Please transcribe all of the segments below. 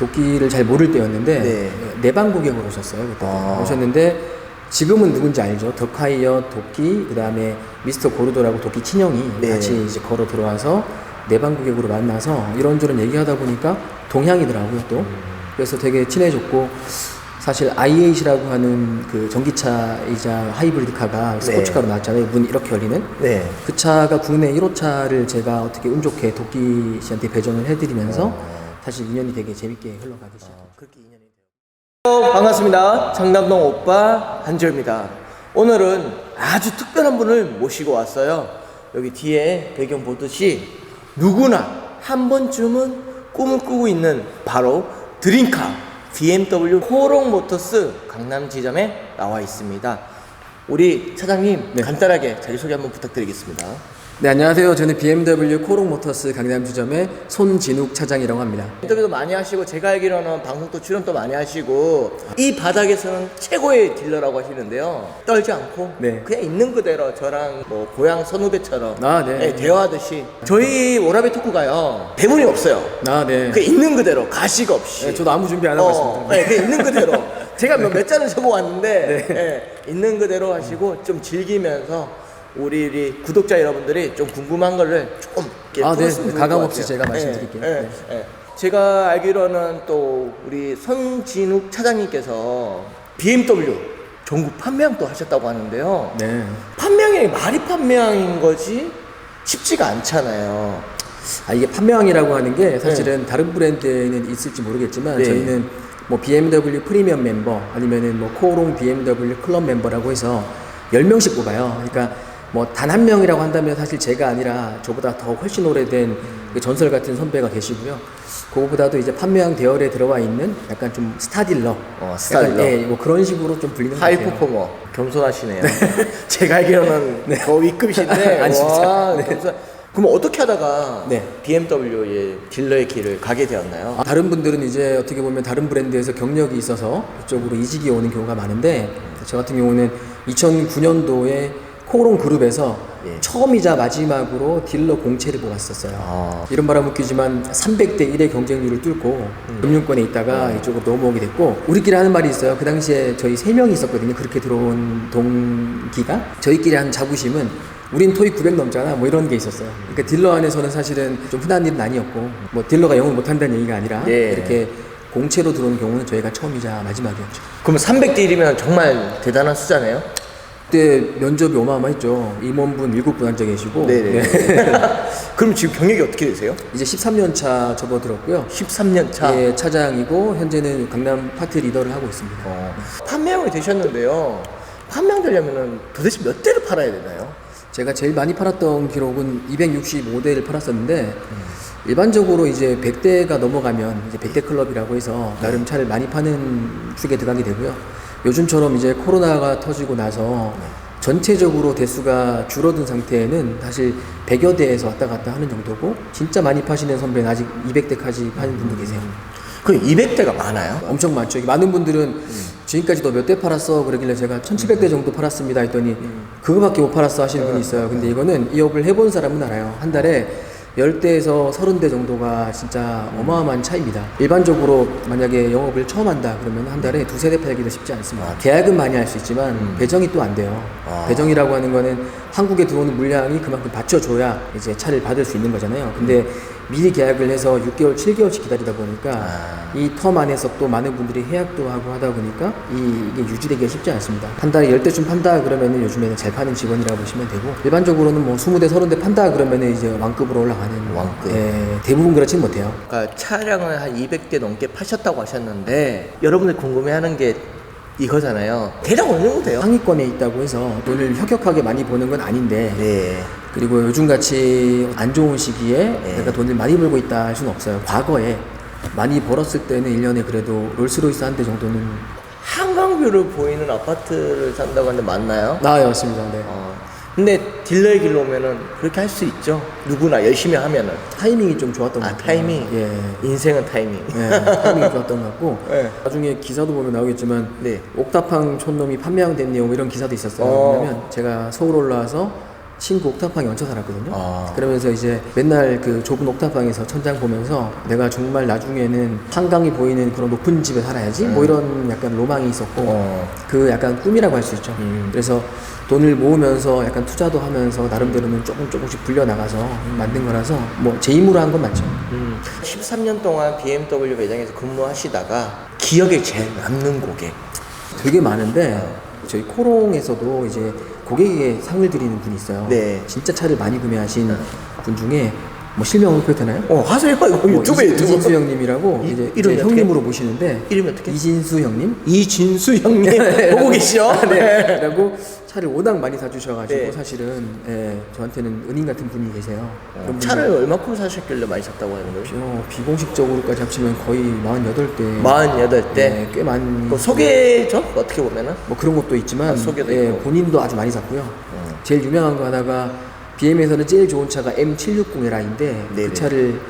도끼를 잘 모를 때였는데 네. 내방 고객으로 오셨어요. 그때 아. 오셨는데 지금은 누군지 알죠? 덕하이어 도끼 그다음에 미스터 고르도라고 도끼 친형이 네. 같이 이제 걸어 들어와서 내방 고객으로 만나서 이런저런 얘기하다 보니까 동향이더라고요 또. 그래서 되게 친해졌고 사실 i8이라고 하는 그 전기차이자 하이브리드카가 스포츠카로 나왔잖아요. 문 이렇게 열리는. 네. 그 차가 국내 1호차를 제가 어떻게 운 좋게 도끼 씨한테 배정을 해드리면서 사실 인연이 되게 재밌게 흘러가기 시작했죠. 그렇게 인연이 돼요. 반갑습니다. 장남동 오빠 한지호입니다. 오늘은 아주 특별한 분을 모시고 왔어요. 여기 뒤에 배경 보듯이 누구나 한 번쯤은 꿈을 꾸고 있는 바로 드림카 BMW 코롱 모터스 강남 지점에 나와 있습니다. 우리 차장님 네. 간단하게 자기소개 한번 부탁드리겠습니다. 네, 안녕하세요. 저는 BMW 코롱 모터스 강남 주점의 손진욱 차장이라고 합니다. 인터뷰도 많이 하시고 제가 알기로는 방송도 출연도 많이 하시고 이 바닥에서는 최고의 딜러라고 하시는데요 떨지 않고 네. 그냥 있는 그대로 저랑 뭐 고향 선후배처럼 아, 네. 대화하듯이 저희 오라베 토크가요 대본이 없어요 아, 네. 그 있는 그대로 가식 없이 네, 저도 아무 준비 안 하고 어, 있습니다. 네, 그냥 있는 그대로 제가 몇, 몇 잔을 적어 왔는데 예, 있는 그대로 하시고 좀 즐기면서 우리, 우리 구독자 여러분들이 좀 궁금한 거를 좀 이렇게 아, 네. 풀었으면 좋을 가감 것 없이 같아요. 제가 말씀드릴게요. 예, 예, 네. 예. 제가 알기로는 또 우리 손진욱 차장님께서 BMW 전국 판매왕도 하셨다고 하는데요. 네. 판매왕이 말이 판매왕인 거지 쉽지가 않잖아요. 아, 이게 판매왕이라고 하는 게 사실은 다른 브랜드에는 있을지 모르겠지만 네. 저희는 뭐 BMW 프리미엄 멤버 아니면은 뭐 코오롱 BMW 클럽 멤버라고 해서 10명씩 뽑아요. 그러니까 뭐 단 한 명이라고 한다면 사실 제가 아니라 저보다 더 훨씬 오래된 그 전설 같은 선배가 계시고요. 그거보다도 이제 판매왕 대열에 들어와 있는 약간 좀 스타딜러. 어, 스타딜러. 약간, 예, 뭐 그런 식으로 좀 불리는 것 하이 같아요. 퍼포머 겸손하시네요. 제가 알기로는 더 윗급이신데 아닙니다. 와, 네. 겸손. 그럼 어떻게 하다가 네. BMW의 딜러의 길을 가게 되었나요? 아, 다른 분들은 이제 어떻게 보면 다른 브랜드에서 경력이 있어서 이쪽으로 이직이 오는 경우가 많은데 저 같은 경우는 2009년도에 코롱 그룹에서 예. 처음이자 마지막으로 딜러 공채를 뽑았었어요. 아. 이런 바람 웃기지만 300대 1의 경쟁률을 뚫고 음. 금융권에 있다가 이쪽으로 넘어오게 됐고 우리끼리 하는 말이 있어요. 그 당시에 저희 세 명이 있었거든요. 그렇게 들어온 동기가 저희끼리 한 자부심은 우린 토익 900 넘잖아 뭐 이런 게 있었어요. 그러니까 딜러 안에서는 사실은 좀 흔한 일은 아니었고 뭐 딜러가 영어 못한다는 얘기가 아니라 예. 이렇게 공채로 들어온 경우는 저희가 처음이자 마지막이었죠. 그럼 300대 1이면 정말 대단한 숫자네요. 그때 면접이 어마어마했죠. 임원분 7분 앉아 계시고 네네. 네. 그럼 지금 경력이 어떻게 되세요? 이제 13년 차 접어들었고요. 13년 차. 예, 차장이고 현재는 강남 파트 리더를 하고 있습니다. 어, 판매왕이 되셨는데요. 판매왕 되려면은 도대체 몇 대를 팔아야 되나요? 제가 제일 많이 팔았던 기록은 265대를 팔았었는데 일반적으로 이제 100대가 넘어가면 이제 100대 클럽이라고 해서 나름 차를 많이 파는 축에 들어가게 되고요. 요즘처럼 이제 코로나가 터지고 나서 전체적으로 대수가 줄어든 상태에는 사실 100여 대에서 왔다 갔다 하는 정도고 진짜 많이 파시는 선배는 아직 200대까지 파는 분도 계세요. 그 200대가 많아요? 엄청 많죠. 많은 분들은 지금까지 너 몇 대 팔았어? 그러길래 제가 1700대 정도 팔았습니다 했더니 그거밖에 못 팔았어 하시는 분이 있어요. 근데 이거는 이 업을 해본 사람은 알아요. 한 달에 10대에서 30대 정도가 진짜 어마어마한 차이입니다. 일반적으로 만약에 영업을 처음 한다 그러면 한 달에 두세 대 팔기도 쉽지 않습니다. 계약은 많이 할 수 있지만 배정이 또 안 돼요. 아. 배정이라고 하는 거는 한국에 들어오는 물량이 그만큼 받쳐줘야 이제 차를 받을 수 있는 거잖아요. 근데 미리 계약을 해서 6개월, 7개월씩 기다리다 보니까 아. 이텀 안에서 또 많은 분들이 해약도 하고 하다 보니까 이, 이게 유지되기가 쉽지 않습니다. 한 달에 10대쯤 판다 그러면은 요즘에는 잘 파는 직원이라고 보시면 되고 일반적으로는 뭐 20대, 30대 판다 그러면은 이제 왕급으로 올라가는 왕급. 예, 대부분 그렇진 못해요. 그러니까 차량을 한 200대 넘게 파셨다고 하셨는데 여러분들 궁금해하는 게 이거잖아요. 대략 어느 정도 돼요? 상위권에 있다고 해서 돈을 혁혁하게 많이 버는 건 아닌데 네. 그리고 요즘같이 안 좋은 시기에 네. 내가 돈을 많이 벌고 있다 할 수는 없어요. 과거에 많이 벌었을 때는 1년에 그래도 롤스로이스 한 대 정도는 한강뷰를 보이는 아파트를 산다고 하는데 맞나요? 나와요, 맞습니다. 네. 어. 근데 딜러의 길로 오면은 그렇게 할 수 있죠. 누구나 열심히 하면은. 타이밍이 좀 좋았던 것 아, 같아요. 타이밍. 예. 인생은 타이밍. 예, 타이밍이 좋았던 것 같고 네. 나중에 기사도 보면 나오겠지만 네. 옥탑방 촌놈이 판매왕 된 내용 이런 기사도 있었어요. 어. 왜냐면 제가 서울 올라와서 친구 옥탑방에 얹혀 살았거든요. 아. 그러면서 이제 맨날 그 좁은 옥탑방에서 천장 보면서 내가 정말 나중에는 한강이 보이는 그런 높은 집에 살아야지 뭐 이런 약간 로망이 있었고 음. 어. 그 약간 꿈이라고 할 수 있죠. 음. 그래서 돈을 모으면서 약간 투자도 하면서 나름대로는 조금 조금씩 불려 나가서 만든 거라서 뭐 제 힘으로 한 건 맞죠. 음. 13년 동안 BMW 매장에서 근무하시다가 기억에 제일 남는 고객. 되게 많은데 저희 코롱에서도 이제 고객에게 상을 드리는 분이 있어요. 네. 진짜 차를 많이 구매하신 분 중에 뭐 실명을 표해도 되나요? 어, 하세요. 뭐 유튜브에 이진- 유튜브. 이진수 형님이라고 이- 이제, 이름이? 형님으로 모시는데 이름이 어떻게? 이진수 형님 이진수 형님 보고 계시죠? 네. 라고 차를 워낙 많이 사주셔가지고 네. 사실은 예, 저한테는 은인 같은 분이 계세요. 그런 분이 차를 얼마큼 사셨길래 많이 샀다고 하는 거예요? 어, 비공식적으로까지 합치면 거의 48대 48대. 네, 꽤 많이 그 소개죠? 어떻게 보면은? 뭐 그런 것도 있지만 아, 소개도 예, 있고. 본인도 아주 많이 샀고요. 제일 유명한 거 하나가 BM에서는 제일 좋은 차가 M760Li인데 네네. 그 차를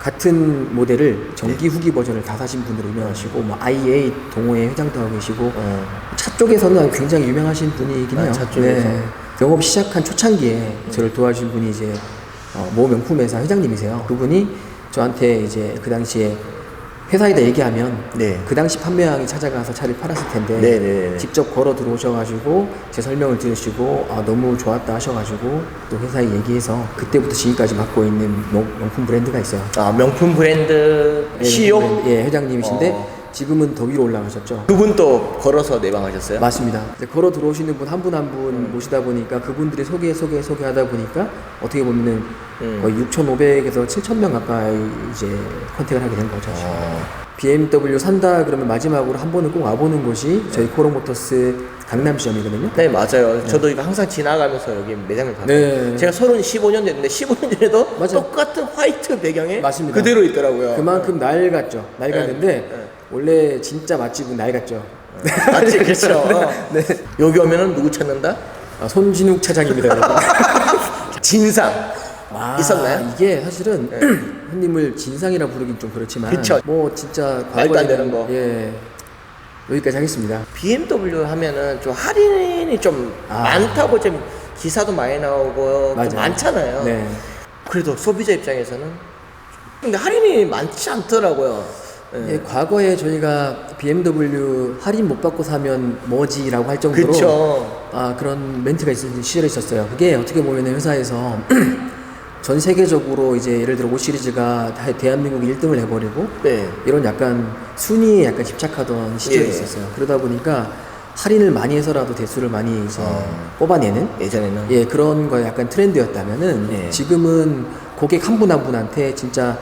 같은 모델을 전기 후기 버전을 다 사신 분으로 유명하시고 뭐 IA 동호회 회장도 하고 계시고 어. 차 쪽에서는 굉장히 유명하신 분이긴 아, 해요. 차 쪽에서. 영업 시작한 초창기에 저를 도와주신 분이 이제 어, 모 명품 회사 회장님이세요. 그분이 저한테 이제 그 당시에 회사에다 얘기하면 네. 그 당시 판매왕이 찾아가서 차를 팔았을 텐데 네네네. 직접 걸어 들어오셔가지고 제 설명을 들으시고 아, 너무 좋았다 하셔가지고 또 회사에 얘기해서 그때부터 지금까지 맡고 있는 명- 명품 브랜드가 있어요. 아, 명품 브랜드 예, CEO? 예, 회장님이신데 어. 지금은 더 위로 올라가셨죠. 그분 또 걸어서 내방하셨어요? 맞습니다. 이제 걸어 들어오시는 분 한 분 한분 모시다 보니까 그분들이 소개 소개 소개하다 보니까 어떻게 보면은 음. 거의 6,500에서 7,000명 가까이 이제 컨택을 하게 된 거죠. 어. BMW 산다 그러면 마지막으로 한 번은 꼭 와보는 곳이 저희 코롱모터스 강남시험이거든요. 네 맞아요. 저도 이거 항상 지나가면서 여기 매장을 봤어요. 네. 제가 서른 15년 됐는데 15년 전에도 맞아요. 똑같은 화이트 배경에 맞습니다. 그대로 있더라고요. 그만큼 낡았죠. 낡았는데 네. 원래 진짜 맛집은 낡았죠. 맞지 그렇죠. 네. 여기 오면은 누구 찾는다? 아, 손진욱 차장입니다. 여러분. 진상 아, 있었나요? 이게 사실은 형님을 진상이라 부르긴 좀 그렇지만 그쵸. 뭐 진짜 말도 안 되는 거. 예 여기까지 하겠습니다. BMW 하면은 좀 할인이 좀 아. 많다고 좀 기사도 많이 나오고 좀 맞아요. 많잖아요. 네. 그래도 소비자 입장에서는 근데 할인이 많지 않더라고요. 예. 예, 과거에 저희가 BMW 할인 못 받고 사면 뭐지라고 할 정도로 그쵸. 아, 그런 멘트가 있었, 시절이 있었어요. 그게 어떻게 보면 회사에서 전 세계적으로 이제 예를 들어 5 시리즈가 다 대한민국이 1등을 해버리고 네. 이런 약간 순위에 약간 집착하던 시절이 예. 있었어요. 그러다 보니까 할인을 많이 해서라도 대수를 많이 이제 어. 뽑아내는 예전에는 예 그런 거 약간 트렌드였다면은 예. 지금은 고객 한 분 한 분한테 진짜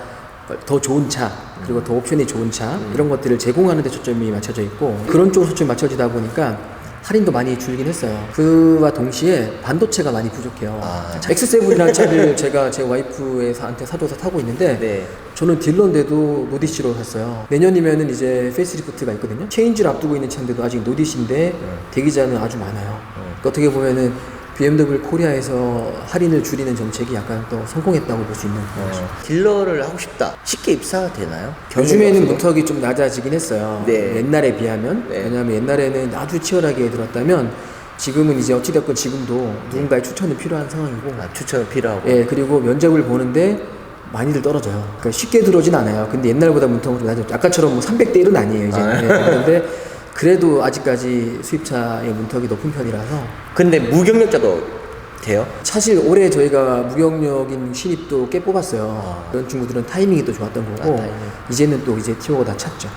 더 좋은 차 그리고 더 옵션이 좋은 차 음. 이런 것들을 제공하는 데 초점이 맞춰져 있고 그런 쪽으로 초점이 맞춰지다 보니까 할인도 많이 줄긴 했어요. 그와 동시에 반도체가 많이 부족해요. 아. X7이라는 차를 제가 제 와이프한테 사줘서 타고 있는데 네. 저는 딜러인데도 노디시로 샀어요. 내년이면은 이제 페이스리프트가 있거든요. 체인지를 앞두고 있는 차인데도 아직 노디시인데 대기자는 아주 많아요. 그러니까 어떻게 보면은 BMW 코리아에서 할인을 줄이는 정책이 약간 또 성공했다고 볼 수 있는 거죠. 어, 딜러를 하고 싶다. 쉽게 입사가 되나요? 요즘에는? 문턱이 좀 낮아지긴 했어요. 네. 옛날에 비하면. 네. 왜냐하면 옛날에는 아주 치열하게 들었다면 지금은 이제 어찌됐건 지금도 누군가의 추천이 필요한 상황이고. 아, 추천은 필요하고. 예, 그리고 면접을 보는데 많이들 떨어져요. 그러니까 쉽게 들어오진 않아요. 근데 옛날보다 문턱은 좀 낮았죠. 아까처럼 뭐 300대 1은 아니에요, 이제. 아. 는 그런데 그래도 아직까지 수입차의 문턱이 높은 편이라서 근데 무경력자도 돼요? 사실 올해 저희가 무경력인 신입도 꽤 뽑았어요. 그런 친구들은 타이밍이 또 좋았던 거고 아, 타이밍. 이제는 또 이제 티오가 다 찼죠.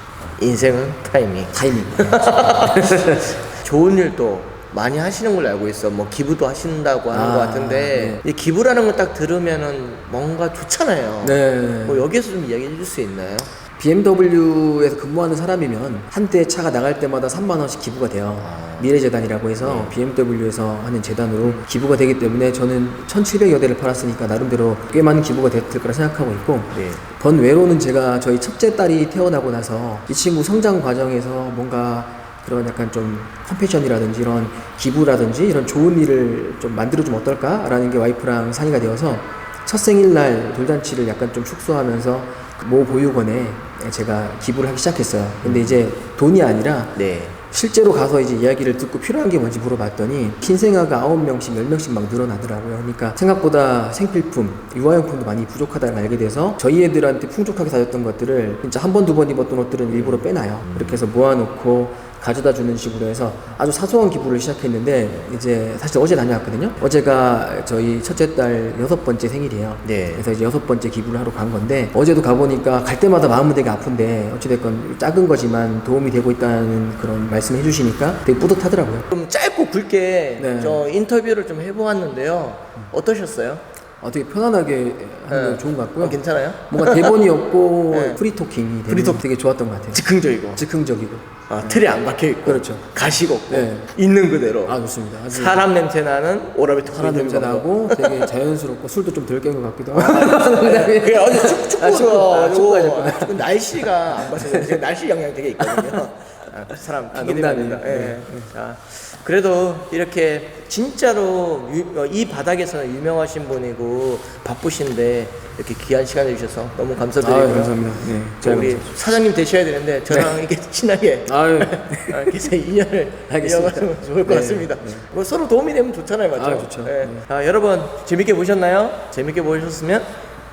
인생은 타이밍. 타이밍. 좋은 일도 많이 하시는 걸로 알고 있어. 뭐 기부도 하신다고 하는 아, 것 같은데 이 기부라는 걸 딱 들으면은 뭔가 좋잖아요. 네. 뭐 여기서 좀 이야기해 줄 수 있나요? BMW에서 근무하는 사람이면 한때 차가 나갈 때마다 3만 원씩 기부가 돼요. 아. 미래재단이라고 해서 BMW에서 하는 재단으로 기부가 되기 때문에 저는 1,700여 대를 팔았으니까 나름대로 꽤 많은 기부가 됐을 거라 생각하고 있고 네. 번외로는 제가 저희 첫째 딸이 태어나고 나서 이 친구 성장 과정에서 뭔가 그런 약간 좀 컴패션이라든지 이런 기부라든지 이런 좋은 일을 좀 만들어주면 어떨까라는 게 와이프랑 상의가 되어서 첫 생일날 돌잔치를 약간 좀 축소하면서 그 모 보육원에 제가 기부를 하기 시작했어요. 근데 이제 돈이 아니라 네. 실제로 가서 이제 이야기를 듣고 필요한 게 뭔지 물어봤더니 신생아가 9명씩, 10명씩 막 늘어나더라고요. 그러니까 생각보다 생필품, 유아용품도 많이 부족하다는 걸 알게 돼서 저희 애들한테 풍족하게 사줬던 것들을 진짜 한 번, 두 번 입었던 옷들은 일부러 빼놔요. 그렇게 해서 모아놓고 가져다 주는 식으로 해서 아주 사소한 기부를 시작했는데 이제 사실 어제 다녀왔거든요. 어제가 저희 첫째 딸 여섯 번째 생일이에요. 네. 그래서 이제 여섯 번째 기부를 하러 간 건데 어제도 가보니까 갈 때마다 마음은 되게 아픈데 어찌됐건 작은 거지만 도움이 되고 있다는 그런 말씀을 해주시니까 되게 뿌듯하더라고요. 좀 짧고 굵게 네. 저 인터뷰를 좀 해보았는데요. 어떠셨어요? 어, 되게 편안하게 하는 네. 거 좋은 것 같고요. 어, 괜찮아요? 뭔가 대본이 없고 네. 프리토킹이 되는 프리토킹. 되게 좋았던 것 같아요. 즉흥적이고 즉흥적이고. 아, 틀에 안 박혀 있고 그렇죠. 가식 없고 네. 있는 그대로 아 좋습니다. 아주 사람 냄새 나는 오라비트 사람 냄새 나고 되게 자연스럽고 술도 좀 덜 깬 것 같기도 하고. 그게 어제 축- 아, 축구, 아, 축구 가지고 그 날씨가 안 봐서 날씨 영향 되게 있거든요. 아, 그 사람 아, 농담이에요. 대니다 예. 자, 그래도 이렇게 진짜로 유- 어, 이 바닥에서는 유명하신 분이고 바쁘신데 이렇게 귀한 시간 내주셔서 너무 아 감사드리고요. 감사합니다. 네, 저 제가 우리 감사합니다. 사장님 되셔야 되는데 저랑 이렇게 친하게 아유, 아, 그래서 인연을 알겠습니다. 이어가면 좋을 것 네, 같습니다. 뭐 서로 도움이 되면 좋잖아요, 맞죠? 아, 좋죠. 네. 아, 여러분 재밌게 보셨나요? 재밌게 보셨으면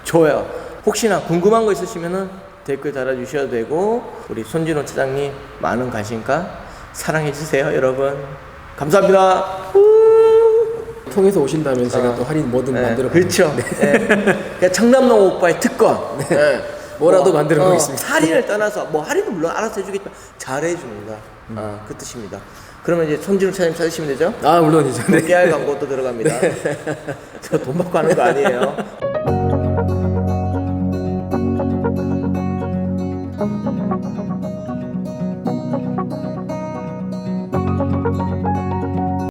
좋아요. 혹시나 궁금한 거 있으시면은 댓글 달아주셔도 되고 우리 손진호 차장님 많은 관심과 사랑해 주세요, 여러분. 감사합니다. 통해서 오신다면 제가 또 할인 뭐든 네, 만들어 그렇죠. 네. 그러니까 청남동 오빠의 특권. 네. 뭐라도 뭐, 만들어 어, 보겠습니다. 할인을 떠나서 뭐 할인은 물론 알아서 해주겠지만 잘해줍니다. 아, 그 뜻입니다. 그러면 이제 손진우 차장님 찾으시면 되죠? 아 물론이죠. 네. 깨알 광고도 들어갑니다. 저 돈 받고 하는 거 아니에요.